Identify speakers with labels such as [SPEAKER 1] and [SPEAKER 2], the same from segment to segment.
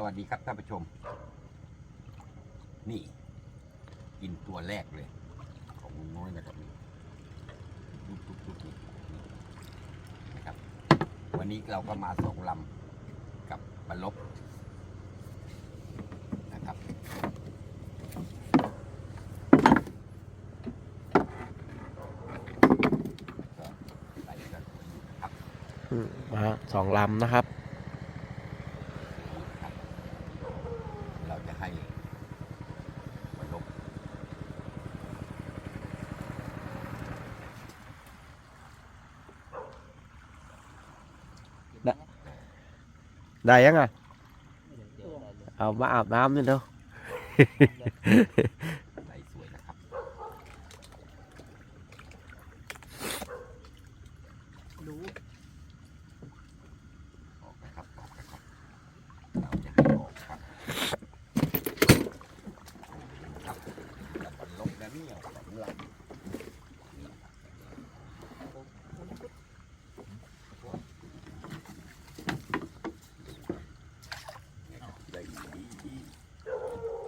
[SPEAKER 1] สวัสดีครับท่านผู้ชม นี่ กินตัวแรกเลย ของลุงน้อยนะครับนี่ดุ๊บดุ๊บดุ๊บนี่นะครับ วันนี้เราก็มาสองลำกับบรรลบนะครับก็ใส่กันครับ
[SPEAKER 2] มาสองลำนะครับ
[SPEAKER 1] เราจะให้บรรลบ
[SPEAKER 2] ได้ยังอะเอามาอาบน้ำนี่เนาะ
[SPEAKER 1] ใส่สวยนะครับ
[SPEAKER 3] รู้
[SPEAKER 1] ออกนะครับออกนะครับ เราจะให้ออกครับครับกับบรรลบแล้วเนี่ยสองลำนี่นะครับได้ดีดี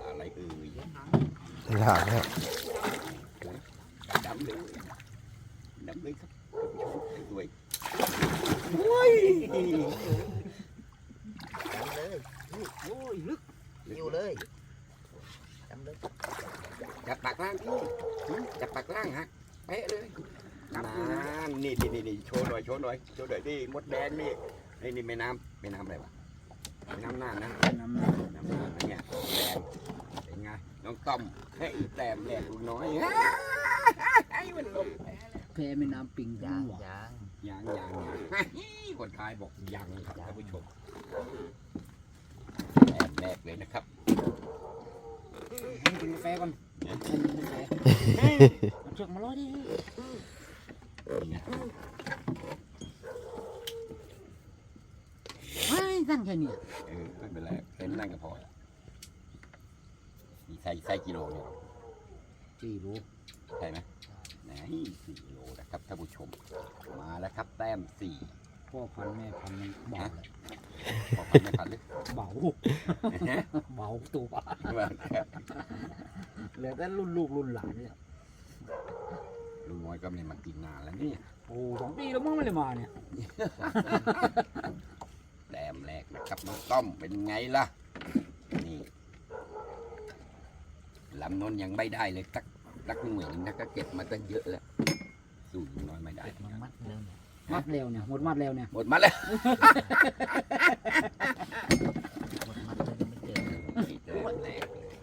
[SPEAKER 1] อะไรเอ่ย
[SPEAKER 2] หลานครับ
[SPEAKER 1] ดำเลยดำเลยครับท่านผู้ชมให้ด้วย
[SPEAKER 3] จำเลยโอ้ยลึก อยู่เลยจำเลย
[SPEAKER 1] จับปากล่างพี่หืมจับปากล่างฮะเป๊ะเลยนานนี่นี่นี่นี่โชว์หน่อยโชว์หน่อยโชว์หน่อยนี่มดแดงนี่นี่นี่แม่น้ำแม่น้ำอะไรวะแม่น้ำน่านนะ
[SPEAKER 3] น้ำหนัก
[SPEAKER 1] น้ำน่านนะเนี่ยแดงเป็นไงน้องต้อมให้แต้มแรกลูกน้อยให้มันลง
[SPEAKER 3] แพ้ไม่น้ำปิง
[SPEAKER 4] ยาง
[SPEAKER 3] หัวยา
[SPEAKER 4] ง
[SPEAKER 1] ยังยังยังคนท้ายบอกยังครับท่านผู้ชม แต้มแรกเลยนะครับ
[SPEAKER 3] ให้กินกาแฟก่อนให้กินกาแฟเอาเชือกมาล้อยดิ
[SPEAKER 1] นี่นะ
[SPEAKER 3] ไม่สั้นแค่เนี้ย
[SPEAKER 1] เออไม่เป็นไรเต็มนั่นก็พอนี่ใส่ใส่กิโลเนี่ย
[SPEAKER 3] สี่รู้
[SPEAKER 1] ใช่ไหมไหนสี่โลนะครับท่านผู้ชม มาแล้วครับแต้มสี่
[SPEAKER 3] พ่อพันธุ์แม่พันธุ์มันเบาเลย
[SPEAKER 1] พอพันไม่พันหรือ
[SPEAKER 3] เบาเบาตัวเหลือแต่รุ่นลูกรุ่นหลานเนี่ย
[SPEAKER 1] ลุงน้อยก็ไม่ได้มากินนานแล้วเนี่ย
[SPEAKER 3] โอ้สองปีแล้วมั้งไม่ได้มาเนี่ย
[SPEAKER 1] แต้มแรกนะครับน้องต้อมเป็นไงล่ะ นี่ลำนนยังไม่ได้เลยสักสักหน่วยหนึงนะก็เก็บมาตั้งเยอะแล้ว สู้ลุงน้อยไม่ได้
[SPEAKER 4] มันมัดเร็ว
[SPEAKER 3] มัดเร็วเนี่ยหมดมัดเร็วเนี่ย
[SPEAKER 1] หมดมาแล้ว
[SPEAKER 4] หมดมัดเลยไม่เจอ
[SPEAKER 1] นี่แต้มแรกเลย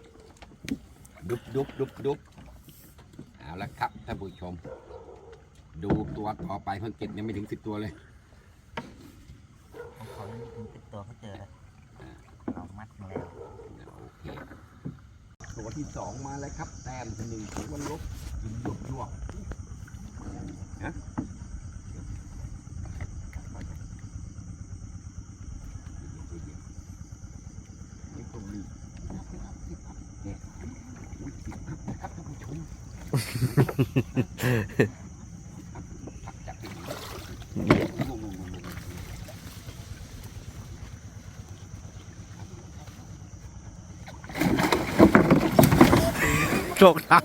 [SPEAKER 1] ดุบดุบดุบดุบเอาละครับท่านผู้ชม ดูตัวต่อไปเพิ่งเก็บยังไม่ถึงสิบตัวเลย
[SPEAKER 4] ของเขาไม่ถึงติดตัวเขาเจอแล้วเรามัดมาแล้ว
[SPEAKER 1] โอเคตัวที่สองมาแล้วครับแต้มที่หนึ่งของวันลบยิงหยวกหยวกฮะไม่ต้องรีบเนี่ยอุ๊ยสิบอัพนะครับท่านผู้ชมผักจากที่นี่งงงงงง
[SPEAKER 2] โจกเท้า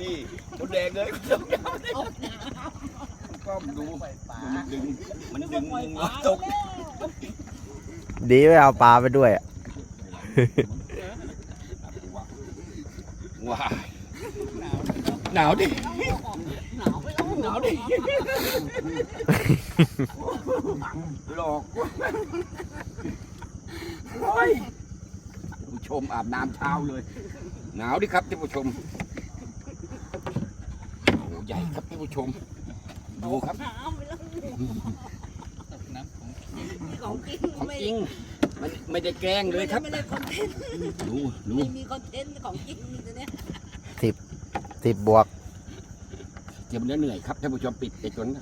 [SPEAKER 1] นี่มดแดงเลยต้องก็ดูมันดึงมันดึงมุงแล้วตก
[SPEAKER 2] ดีไม่เอาปลาไปด้วย
[SPEAKER 1] ว้าหนาวดิหนาวดิหลอกโอ้ยผู้ชมอาบน้ำเช้าเลย หนาวดิครับท่านผู้ชมโอ้ใหญ่ครับท่านผู้ชม ดูครับ
[SPEAKER 5] ของจริง
[SPEAKER 1] ของ
[SPEAKER 5] ไม่
[SPEAKER 1] จริงมันไม่ได้แกล้งเลยครับ
[SPEAKER 5] ไม่ได้คอนเทนต์
[SPEAKER 1] ดูดู
[SPEAKER 5] ไม่มีคอนเทนต์ของจริงเนี่ย
[SPEAKER 2] สิบบวก
[SPEAKER 1] เจ็บแล้วเหนื่อยครับท่านผู้ชมปิดไอ้จน
[SPEAKER 3] ม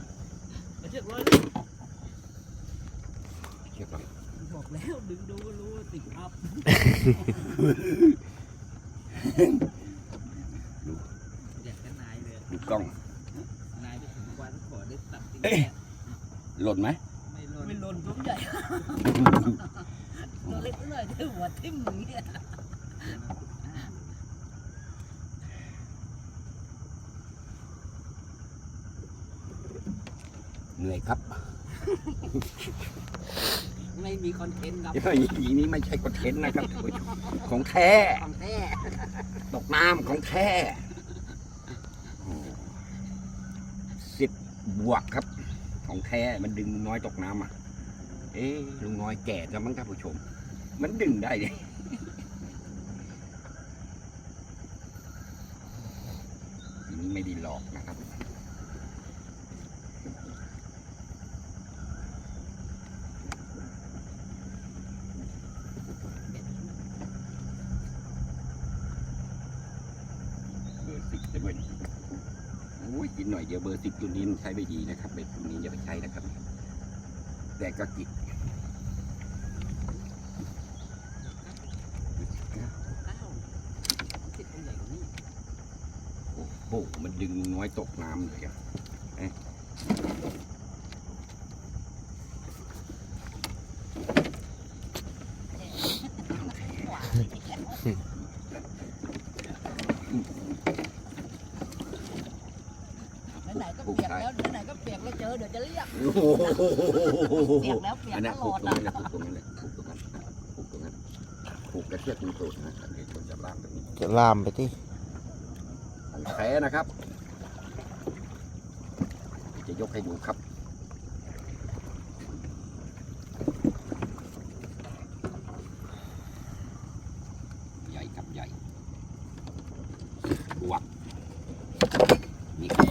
[SPEAKER 3] าเชือกร้อย
[SPEAKER 1] เชือกหน่อย
[SPEAKER 3] บอกแล้วดึงดูก็รู้ว่าติดอัพอยากจะนายเลย
[SPEAKER 1] ดูกล้อง
[SPEAKER 3] นายไปถึงวันขอได้ตัดสิน
[SPEAKER 1] เอ๊ะหล่นไหม
[SPEAKER 3] ไม่ลนไม่ลนผมใหญ่ ตัวเล็กหน่อยที่หัวทิ่มอย่างเงี้ย
[SPEAKER 1] เหนื่อยครับ
[SPEAKER 3] ไม่มีคอนเทนต์ครับ
[SPEAKER 1] อย่างนี้ไม่ใช่คอนเทนต์นะครับท่านผู้ชมของแท้
[SPEAKER 3] ของแท้
[SPEAKER 1] ตกน้ำของแท้สิบบวกครับ ของแท้มันดึงลุงน้อยตกน้ำอะ เอ๊ะลุงน้อยแก่แล้วมั้งท่านผู้ชม มันดึงได้เลยทีนี้ไม่ได้หลอกนะครับ เบอร์สิบจะด้วยโอ้ย กินหน่อยเดียวเบอร์สิบตัวนี้มันใช้ไม่ดีนะครับเบ็ดตัวนี้อย่าไปใช้นะครับ แต่ก็กิน
[SPEAKER 3] เก้าติด
[SPEAKER 1] โอ้โหมันดึงน้อยตกน้ำเลยอะ
[SPEAKER 3] ไหนๆก็เปียกแล้วไหนๆก็เปียกแล้วเจอเดี๋ยวจะเรียก
[SPEAKER 1] โอ้โห
[SPEAKER 3] เปียกแล้วเปียก
[SPEAKER 1] อัน
[SPEAKER 3] ต
[SPEAKER 1] นั้น
[SPEAKER 3] ล
[SPEAKER 1] ผู
[SPEAKER 3] อกด
[SPEAKER 1] ตรง
[SPEAKER 3] อะ
[SPEAKER 1] นั้นแหละผูกตรงนั้นแหละผูกตรงนั้นผูกตรงนั้นผูกกระเชือกมันตูดนะครับเดี๋ยวชนจะลามตรงนี้
[SPEAKER 2] จะลามไปที่
[SPEAKER 1] ของแท้นะครับ จะยกให้ดูครับ ใหญ่ครับใหญ่บวกนี่ครับ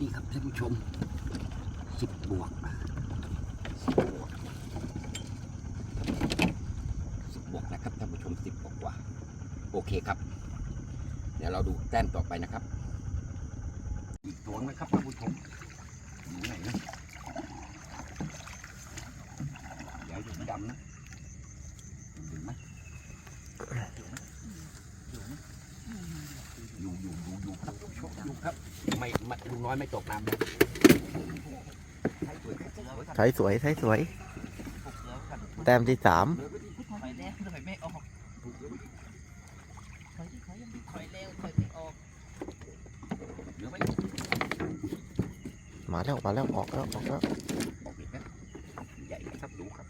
[SPEAKER 1] นี่ครับ ท่านผู้ชมสิบบวกสิบบวกสิบบวกนะครับท่านผู้ชมสิบบวกกว่า โอเคครับ เดี๋ยวเราดูแต้มต่อไปนะครับ อีกตัวนะครับท่านผู้ชมอยู่ไหนนะอย่าให้ดูดำนะเห็นไหมอยู่อยู่อยู่อยู่ครับท่านผู้ชมอยู่ครับ ไม่ไม่ลุงน้ อยไม่ตกน้ำนะ
[SPEAKER 2] ใช้สวยใช้สวย แต้มที่สาม
[SPEAKER 3] ถอยแล้วถอยไม่ออกถอยที่ถอยยังไม่ถอยแล้วถอยไม่ออก
[SPEAKER 1] เหลือไว้
[SPEAKER 2] มาแล้วมาแล้วออกแล้วออกแล้ว
[SPEAKER 1] บอกอีกนะใหญ่นะครับดูครับ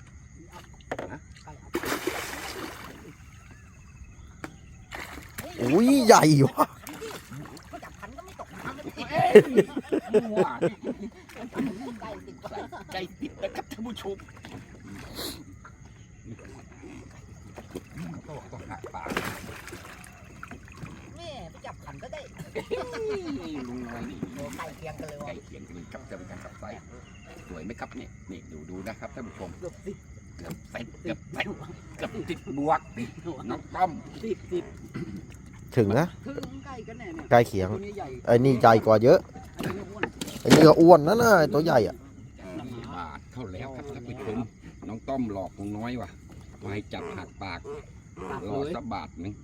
[SPEAKER 2] อุ้ยใหญ่วะ
[SPEAKER 3] ก็จับพันก็ไม่ตกน้ำเลย
[SPEAKER 1] มั่ว
[SPEAKER 3] ใจติดกว่า
[SPEAKER 1] ใจติดนะครับท่านผู้ชมต้องต้องหักปาก
[SPEAKER 3] แม่ไปจับขันก็ได้
[SPEAKER 1] ลุงน้อยนี่
[SPEAKER 3] โอ้ใกล้เคียงกันเลย
[SPEAKER 1] ใก
[SPEAKER 3] ว่ะ
[SPEAKER 1] ล้เคียงกันเลยครับจะเป็นการขับไส้สวยไหมครับเนี่ยนี่ดูดูนะครับท่านผู้ชม
[SPEAKER 3] เกือบสิบ
[SPEAKER 1] เกือบเซ็ตเกือบเซ็ตเกือบติดบวกน้องต้อม
[SPEAKER 3] สิบสิบ
[SPEAKER 2] ถึงนะ
[SPEAKER 3] ถึงใกล้กันแน่เนี่ย
[SPEAKER 2] ใกล้เคียง
[SPEAKER 3] ตัวนี้ใหญ่
[SPEAKER 2] ไอ้นี่ใหญ่กว่าเยอะ
[SPEAKER 3] อันนี้อ้วน
[SPEAKER 2] ไอ้นี่ก็อ้วนนะน่ะไอ้ตัวใหญ่อะ
[SPEAKER 1] ยี่บาทเข้าแล้วครับท่านผู้ชมน้องต้อมหลอกลุงน้อยว่ะมาให้จับหักปาก
[SPEAKER 3] ปาก
[SPEAKER 1] รอ
[SPEAKER 3] เลย
[SPEAKER 1] สักบาทหนึง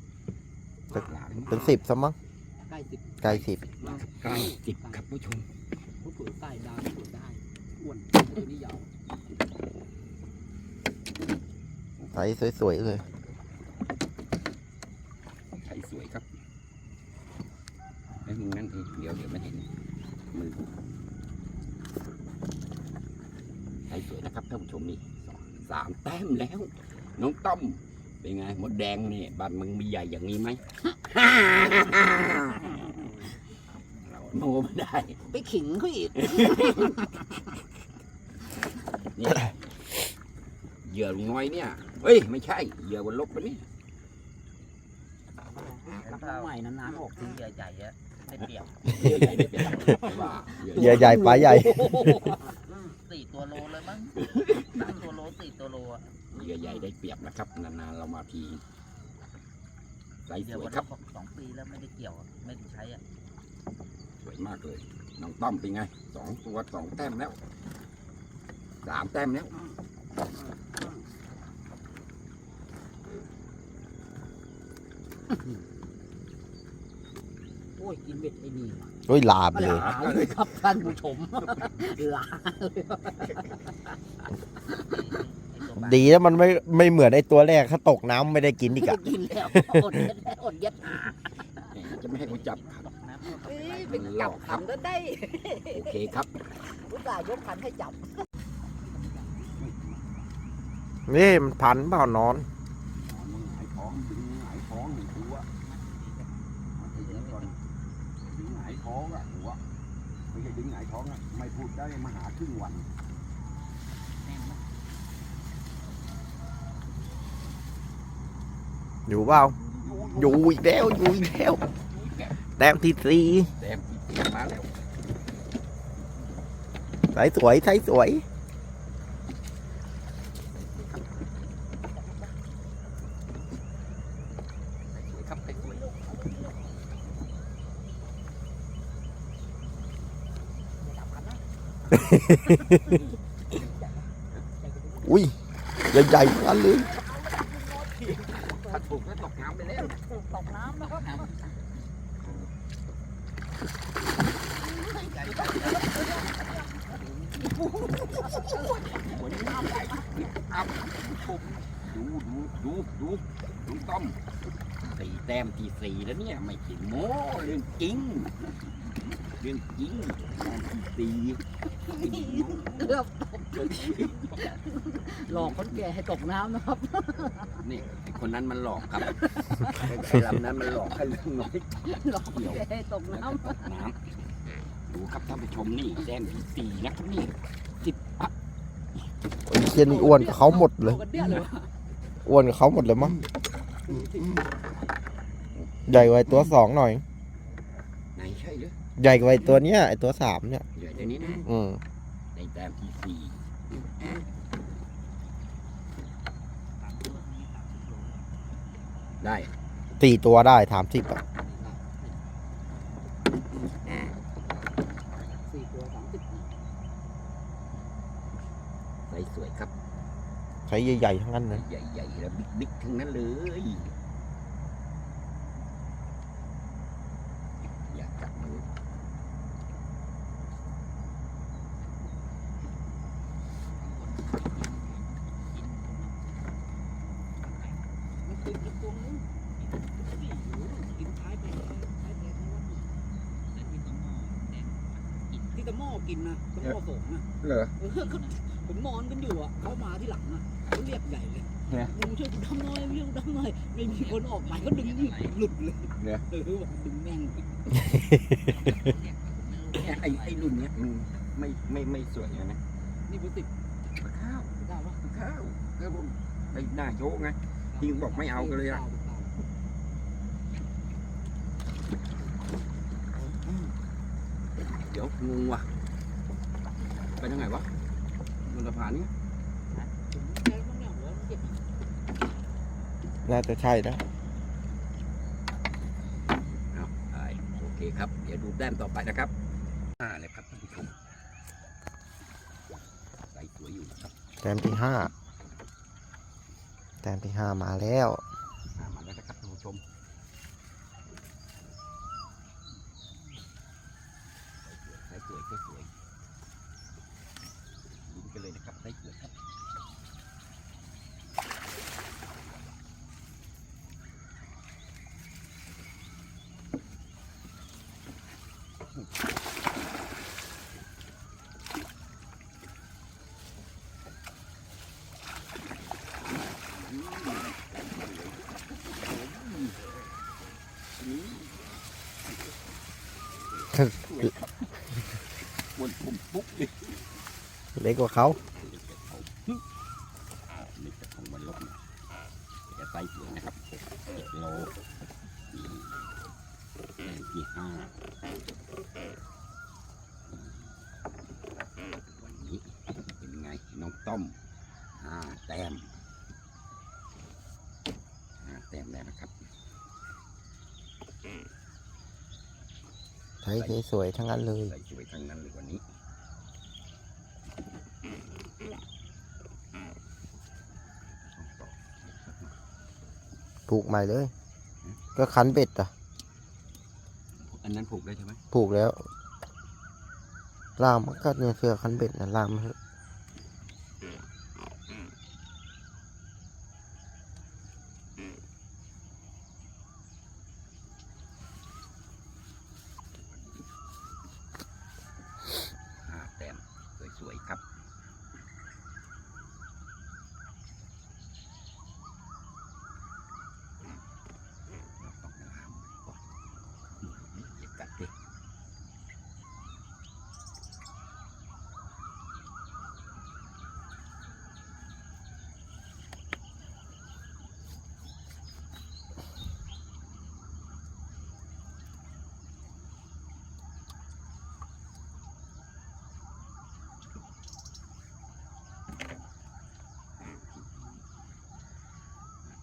[SPEAKER 1] หลัง
[SPEAKER 2] เป็นสิบซะมั้ง
[SPEAKER 3] ใกล้สิบ
[SPEAKER 2] ใกล้สิบ
[SPEAKER 1] ใกล้จิบครับผู้ชม
[SPEAKER 3] ผู้ผือใต้ดาวผือได้อ้วนตัวนี้ยาว
[SPEAKER 2] ใสสวยๆเลย
[SPEAKER 1] ใช้สวยครับไอ้มึงนั่นเองเดี๋ยวเดี๋ยวมันเห็นมือใช้สวยนะครับท่านผู้ชมนี่สองสามแต้มแล้ว น้องต้อมเป็นไงมดแดงนี่บ้านมึงมีใหญ่อย่างนี้ไหมเราโนไม่ได้
[SPEAKER 3] ไปขิงเขาอีก
[SPEAKER 1] เนี่ยเหยื่อลุงน้อยเนี่ย เฮ้ย ไม่ใช่ เหยื่อบนลบปะนี่
[SPEAKER 3] รับน้ำใหม่น้ำๆออก
[SPEAKER 4] ทีใหญ่ๆอะ ได้เปรียบ
[SPEAKER 1] เหยื่อใหญ่ไม่เป็นไรว่าเหยื่อ
[SPEAKER 2] เหยื่อใหญ่ปลาใหญ่
[SPEAKER 4] สี่ตัวโลเลยมั้งสามตัวโลสี่ตัวโลอะ
[SPEAKER 1] เหยื่อใหญ่ได้เปรียบนะครับ นานๆเรามาทีไซส์ส
[SPEAKER 4] เดี๋ยว
[SPEAKER 1] วย
[SPEAKER 4] วัน
[SPEAKER 1] ครับ
[SPEAKER 4] บอกสองปีแล้วไม่ได้เกี่ยวอะไม่ได้ใช้อะ
[SPEAKER 1] สวยมากเลย น้องต้อมเป็นไงสองตัวสองแต้มแล้วสามแต้มแล้ว
[SPEAKER 3] โอ้ยกินเบ็ดไอ้นี่
[SPEAKER 2] โอ้ยลาบเลย
[SPEAKER 3] ลาเลยครับท่านผู้ชมลาเลย
[SPEAKER 4] ไอ้ตัวบ้า
[SPEAKER 2] ดีแล้วมันไม่ไม่เหมือนไอ้ตัวแรกถ้าตกน้ำไม่ได้กินอีกอะ
[SPEAKER 3] กินแล้วอดเย็ดอดเย็ดหา
[SPEAKER 1] จะไม่ให้กูจับ
[SPEAKER 4] น้ำเข้าไป
[SPEAKER 3] เอ้
[SPEAKER 4] ไล่
[SPEAKER 3] ยเป็นจับขันก็ได้
[SPEAKER 1] โอเคครับ
[SPEAKER 3] อุตส่าห์ยกขันให้จับ
[SPEAKER 2] นี่มันพันเปล่านอน
[SPEAKER 1] มึงหงายท้องดึงหงายท้องหนึ่งตัวมาตีนี้ก่อนดึงหงายท้ องอะหัวไม่ใช่ดึงหงายท้องอะไม่พูดได้มาหาครึ่งวัน
[SPEAKER 2] อยู่เปล่าอยู่อีกแล้วอยู่อีกแล้วแต้มที่สี่
[SPEAKER 1] แต้มที่เสียมาแล้ว
[SPEAKER 2] ใสสวยใสสวย
[SPEAKER 1] สวยครับสวย
[SPEAKER 2] อุ้ยใหญ่ๆอันเลย
[SPEAKER 1] ถ้าถูกก็ตกน้ำไปแล้ว
[SPEAKER 3] ตกน้ำนะครับ
[SPEAKER 1] วันนี้น้ำไหลอัพปุ๊บ ดูดูดูดูดูต้อมสี่แต้มที่สี่แล้วเนี่ยไม่ขิงโม้เรื่องจริงเรื่องจริงแต้มที่สี่
[SPEAKER 3] เกือบหลอกคนแก่ให้ตกน้ำนะครับ
[SPEAKER 1] นี่ไอ้คนนั้นมันหลอกครับไอ้ลำนั้นมันหลอกให้เรื่องน้อย
[SPEAKER 3] หลอกคนแก่ให้ตก
[SPEAKER 1] แล้ว
[SPEAKER 3] น้
[SPEAKER 1] ก็ตกน้ำดูครับท่านผู้ชมนี่แต้มที่สี่นะครับนี่สิบอะ
[SPEAKER 2] ไอ้เชียนี่อ้วนกับเขาหมดำเลย
[SPEAKER 3] กันเนี่ยเลย
[SPEAKER 2] อ้วนกับเขาหมดเลยมั้งใหญ่กว่าไอ้ตัวสองหน่อย
[SPEAKER 1] ไหนใช่หรือ
[SPEAKER 2] ใหญ่กว่าไอ้ตัวเนี้ยไอ้ตัวสามเนี่ย
[SPEAKER 1] เดี๋ยวเดี๋ยวนี้นะ
[SPEAKER 2] อืม
[SPEAKER 1] ในแต้มที่สี่
[SPEAKER 4] สามตัวนี้สามสิบโล
[SPEAKER 1] ได้
[SPEAKER 2] สี่ตัวได้ถามสิบอะ
[SPEAKER 3] สี่ตัวสามสิบ
[SPEAKER 1] ใสสวยครับ
[SPEAKER 2] ใช้ใหญ่ๆทั้งนั้นเลย
[SPEAKER 1] ใหญ่ๆแล้วบิ๊กๆทั้งนั้นเลย อยากจับมือ
[SPEAKER 3] มันติดกับตัวนึงกินท้ายไปท้ายไปทั้งวัน
[SPEAKER 4] แต่ที่ต้องมองแดง
[SPEAKER 3] ที่ตะหม้อกินนะตะหม้อสงอะ
[SPEAKER 1] เหรอ
[SPEAKER 3] เลยเนี่
[SPEAKER 1] ย
[SPEAKER 3] มึงช่วยกูทำหน่อยมึงช่วยกูทำหน่อยไม่มีคนออกไปเขาดึงหลุดเลย
[SPEAKER 1] เนี่ย
[SPEAKER 3] เออบอกดึงแม่ง
[SPEAKER 1] เนี่ยไอ้ไอ้รุ่นเนี้ยมันไม่ไม่ไม่สวยนะ
[SPEAKER 3] นี่เป็นสิบ
[SPEAKER 1] ปลาข้าว
[SPEAKER 3] ได้ปะ
[SPEAKER 1] ปลาข้าวแล้วผมไอ้หน้าโยกไงจริงบอกไม่เอากันเลยอะ เดี๋ยวงงว่ะไปทางไหนวะบนสะพานนี้
[SPEAKER 2] น่าจะใช่นะ
[SPEAKER 1] เอาไปโอเคครับ เดี๋ยวดูแต้มต่อไปนะครับห้าเลยครับท่านผู้ชมใส่สวยอยู่นะครับ
[SPEAKER 2] แต้มที่ห้าแต้มที่ห้ามาแล้ว
[SPEAKER 1] อ่ามาแล้วนะครับท่านผู้ชมใส่สวยใส่สวยยิงกันเลยนะครับใส่สวยครับ
[SPEAKER 2] เล็กกว่าเขา
[SPEAKER 1] นี่จะของวันลบเนี่ยจะใส่ปุ๋ยนะครับหกเจ็ดโลนี่แต้มที่ห้าวันนี้เป็นไงน้องต้อมห้าแต้มห้าแต้มแล้วนะครับ
[SPEAKER 2] ใช้สวยๆทั้งนั้นเลย
[SPEAKER 1] ใส่สวยทั้งนั้นเลยวันนี้
[SPEAKER 2] ผูกใหม่เลย ก็คันเบ็ดอะ
[SPEAKER 1] อันนั้นผูกได้ใช่ไหม
[SPEAKER 2] ผูกแล้วล่ามมันก็เนี่ยเสือคันเบ็ดนะล่ามมันเถอะ
[SPEAKER 1] ห้าแต้มสวยๆครับ เราต้องล้างก่อนอย่ากัดดิ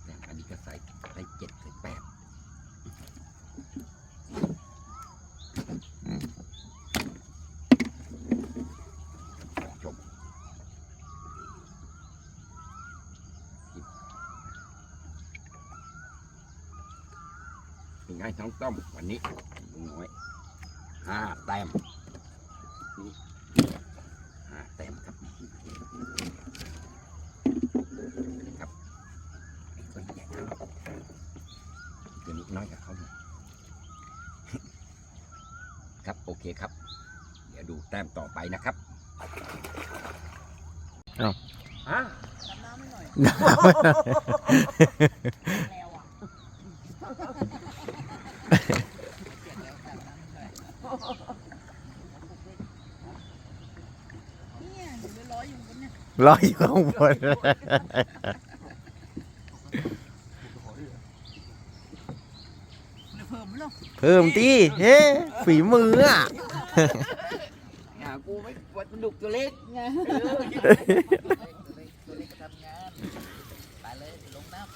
[SPEAKER 1] แต้มอันนี้ ก็ใส่ได้เจ็ดถึงแปดจบเป็นไงน้องต้มวันนี้ลุงน้อยห้าแต้มนี่ห้าแต้มครับครับไอ้ตัวใหญ่ครับตัวนี้น้อยกับเขาหน่อยครับโอเคครับ เดี๋ยวดูแต้มต่อไปนะครับ
[SPEAKER 3] ฮะ
[SPEAKER 4] ทำน้ำให้หน่อยแล้วอะเนี่ยอยู่ในร้อยอยู่บนเนี่ย
[SPEAKER 2] ลอยอยู่ข้างบน
[SPEAKER 4] เพิ่มมั้ยเนาะ
[SPEAKER 2] เพิ่มตีเฮ้ฝีมืออะ
[SPEAKER 3] หากูไม่วัดดุกตัวเล็กไง
[SPEAKER 4] ตัวเล็กตัวเล็กทำงานไปเลยลงน้ำ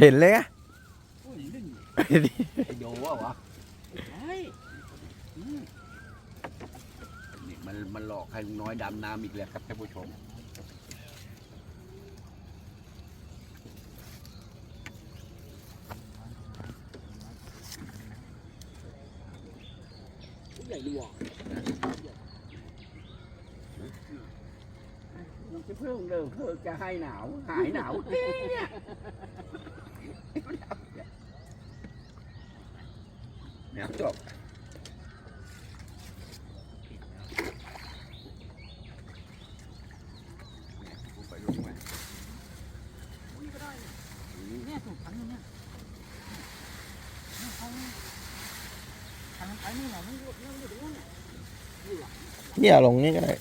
[SPEAKER 2] เห็นเลยอะ
[SPEAKER 3] ไอโยว่าวะ
[SPEAKER 5] ใช่
[SPEAKER 1] นี่มันมันหลอกให้ลุงน้อยดำน้ำอีกแล้วครับท่านผู้ชม
[SPEAKER 5] ใหญ่ดีว่ะ
[SPEAKER 3] มันจะเพิ่มเดิมเพิ่มจะให้หนาว หายหนาวเนี่ย
[SPEAKER 1] แนวจบไปลงมา
[SPEAKER 4] เนี่ยถูกพันอยู่เนี่ยเนี่ยเขาทางไปนี่เหรอไม่รู้ไม่รู้เนี่ย
[SPEAKER 2] เนี่ยลงนี่ก็ได้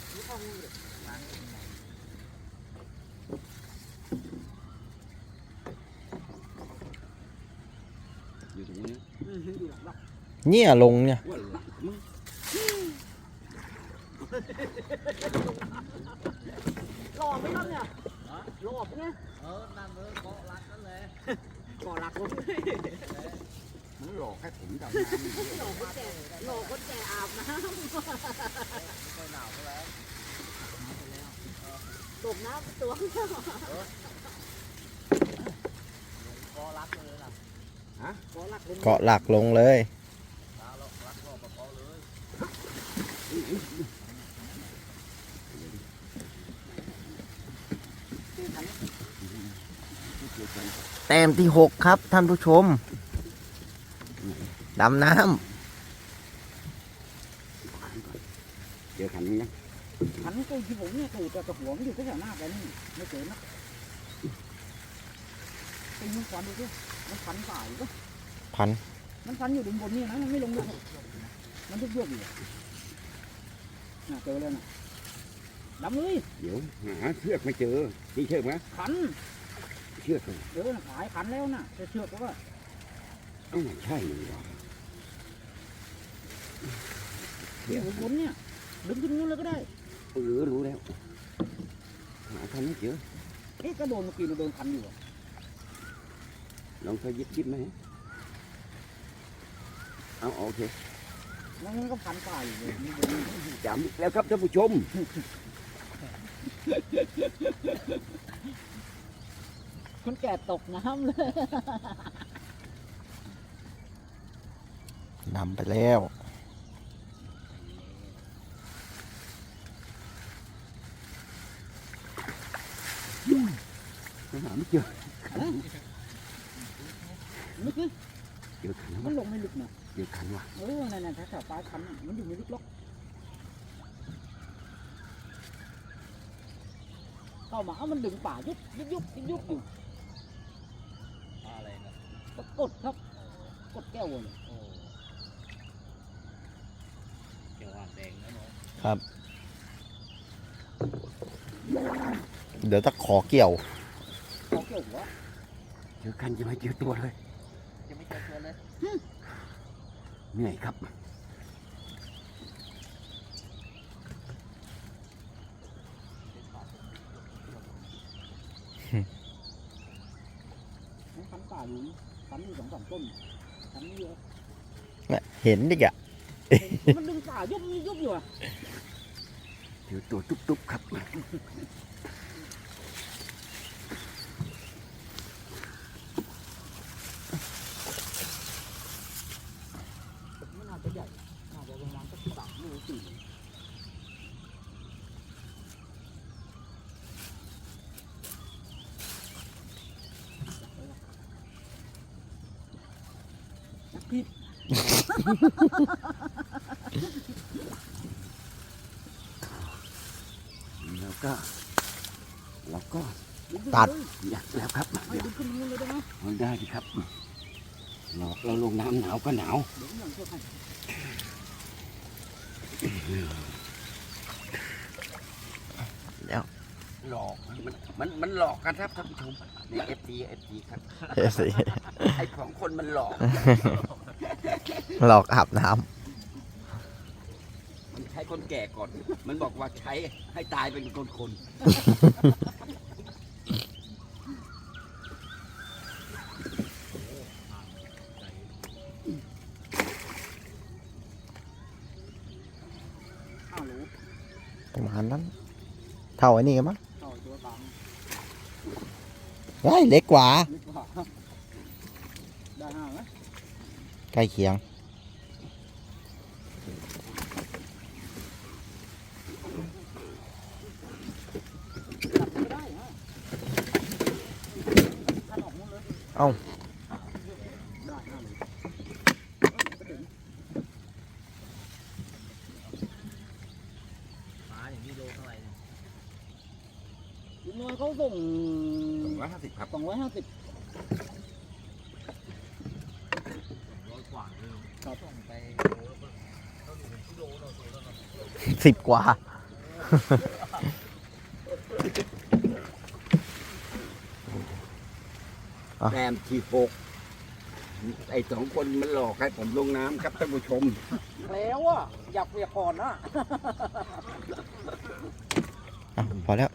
[SPEAKER 2] เนี่ยลงเนี่ย
[SPEAKER 1] ว่าหลักมึง
[SPEAKER 5] หล่อไหมครับเนี่ยหล่อไหมเนี่ย
[SPEAKER 4] เออนั่นเลยเกาะรักนั่นแหละ
[SPEAKER 5] ก่อหลักลง
[SPEAKER 1] มันหลอกให้ผมดำน้ำอย่างเดียว
[SPEAKER 5] หล่อคนแก่หล่อคนแก่อาบน้
[SPEAKER 4] ไม่ค่อยหนาวเท่าไหร่ำ
[SPEAKER 5] ตกน้ำตัว
[SPEAKER 4] เกาะรักเลยล่ะ
[SPEAKER 5] ก่อ หลักลง
[SPEAKER 2] เกาะหลักลงเลย
[SPEAKER 4] ตาเรารักรอบมาเกาะเลย
[SPEAKER 2] แต้มที่หกครับท่านผู้ชม ดำน้
[SPEAKER 1] เจอขันยัง
[SPEAKER 5] ขันกูที่ผมเนี่ยถูกแต่กระหัวมันอยู่แค่หน้าแกนี่ไม่เกินนะเป็นมันฟันดูสิมันฟันสายก็ำ
[SPEAKER 2] พัน
[SPEAKER 5] มันฟันอยู่ดึงบนนี่นะมันไม่ลงเลยม
[SPEAKER 3] มันยุบยุบอยู่น่ะเจอแล้วน่ะดำเลย
[SPEAKER 1] เดี๋ยวหาเชือกไม่เจอนี่เชือกไหม
[SPEAKER 3] ขัน
[SPEAKER 1] เชือกเลย
[SPEAKER 3] เดี๋ยวน่ะขายขันแล้วน่ะจะเชือกก็ว่า
[SPEAKER 1] เอ้าใช่นี่หว่า
[SPEAKER 3] อยู่บนเนี่ยดึงขึ้นนู้นเลยก็ได้
[SPEAKER 1] เออรู้แล้วหาคันไม่เจอ
[SPEAKER 3] เอ๊ะก็โดนเมื่อกี้มันโดนขันอยู่อะ
[SPEAKER 1] ลองเคยยิบยิบไหม เอาโอเค
[SPEAKER 3] แล้วมันก็พันป่าอยู่เลยนี่บนนี่
[SPEAKER 1] จำอีกแล้วครับท่านผู้ชม
[SPEAKER 3] คนแก่ตกน้ำเลย
[SPEAKER 2] นำไปแล้ว
[SPEAKER 1] หาไม่เจอ
[SPEAKER 3] ลึกนี่
[SPEAKER 1] เจอขัน
[SPEAKER 3] มั
[SPEAKER 1] วะ
[SPEAKER 3] นลงไม่ลึกนะ
[SPEAKER 1] เจอขันวะ
[SPEAKER 3] เออนั่นน่ะแถวๆปลายขันน่ะมันอยู่ไม่ลึกหรอกเข้ามาเอามันดึงป่ายุบยุบยุบยุบยุบอยู่
[SPEAKER 4] อะไรนะ
[SPEAKER 3] ก็กดครับ กดแก้วเลย
[SPEAKER 4] โอ้เกี่ยวหางแดงนะเนาะ
[SPEAKER 2] เดี๋ยวตะขอเกี่ยว
[SPEAKER 3] ขอแก้วหัว
[SPEAKER 1] เจอกันจะไม่เจอตัวเลย
[SPEAKER 4] จะไม่เจอตัวเลย
[SPEAKER 1] เหนื่อยครับ
[SPEAKER 3] มันขันป่าอยู่ขันอยู่สองสามต้นขันไม่เยอะ
[SPEAKER 2] เห็นดิกอะ
[SPEAKER 3] มันดึงป่ายุบยุบอยู่อะ
[SPEAKER 1] เจอตัวตุ๊บตุ๊บครับ
[SPEAKER 3] ไม่น่าจะใหญ่น่าจะประมาณสักสามโลสี่ผิด
[SPEAKER 1] แล้วก็เราก็
[SPEAKER 2] ตัด
[SPEAKER 1] อยากแล้วครับ
[SPEAKER 3] ไม่ดึงขึ้นนู้นเลยได้ไหม
[SPEAKER 1] เอาได้ดีครับหลอกเราลงน้ำหนาวก็หนาว
[SPEAKER 3] เดี๋ยวอย่างเชื่อใคร
[SPEAKER 1] หลอกมันมันมันหลอกกันครับท่านผู้ชมนี่เอฟซีเอฟซีครับ
[SPEAKER 2] เฮ้ยสิ
[SPEAKER 1] ไอ้ของคนมันหลอก
[SPEAKER 2] หลอกอาบน้
[SPEAKER 1] มันใช้คนแก่ก่อน มันบอกว่าใช้ให้ตายเป็นคนคน
[SPEAKER 3] อ้าวรู้ำ
[SPEAKER 2] ประมาณนั้น เท่าไอ้นี่กันมั้ง
[SPEAKER 3] ต่อตัวตัง
[SPEAKER 2] เฮ้ยเล็กกว่า
[SPEAKER 3] นิดกว่าได้ห้าไหม
[SPEAKER 2] ใกล้เคียง
[SPEAKER 3] จับไม่ได้ฮะขันออกหมด เลย
[SPEAKER 2] เอ้า
[SPEAKER 3] ได้ห้าเลยก็ถึง
[SPEAKER 4] ปลาอย่างนี้โลเท่าไหร่เนี่ย
[SPEAKER 3] ลุงน้อยเขาส่ง
[SPEAKER 1] ร้อยห้าสิบครับ
[SPEAKER 3] สองร้อยห้าสิบ
[SPEAKER 4] ร้อยกว่าเลย
[SPEAKER 3] ครับ
[SPEAKER 4] ส่งไปโลละเท่าหนึ่งกิโลเราตัวละเนาะ
[SPEAKER 2] สิบกว่า อะ
[SPEAKER 1] แรมทีหกไอ้สองคนมันหลอกให้ผมลงน้ำครับท่านผู้ชม
[SPEAKER 3] แล้วอะอยากเปียกก่อนนะ
[SPEAKER 2] อะพอแล้ว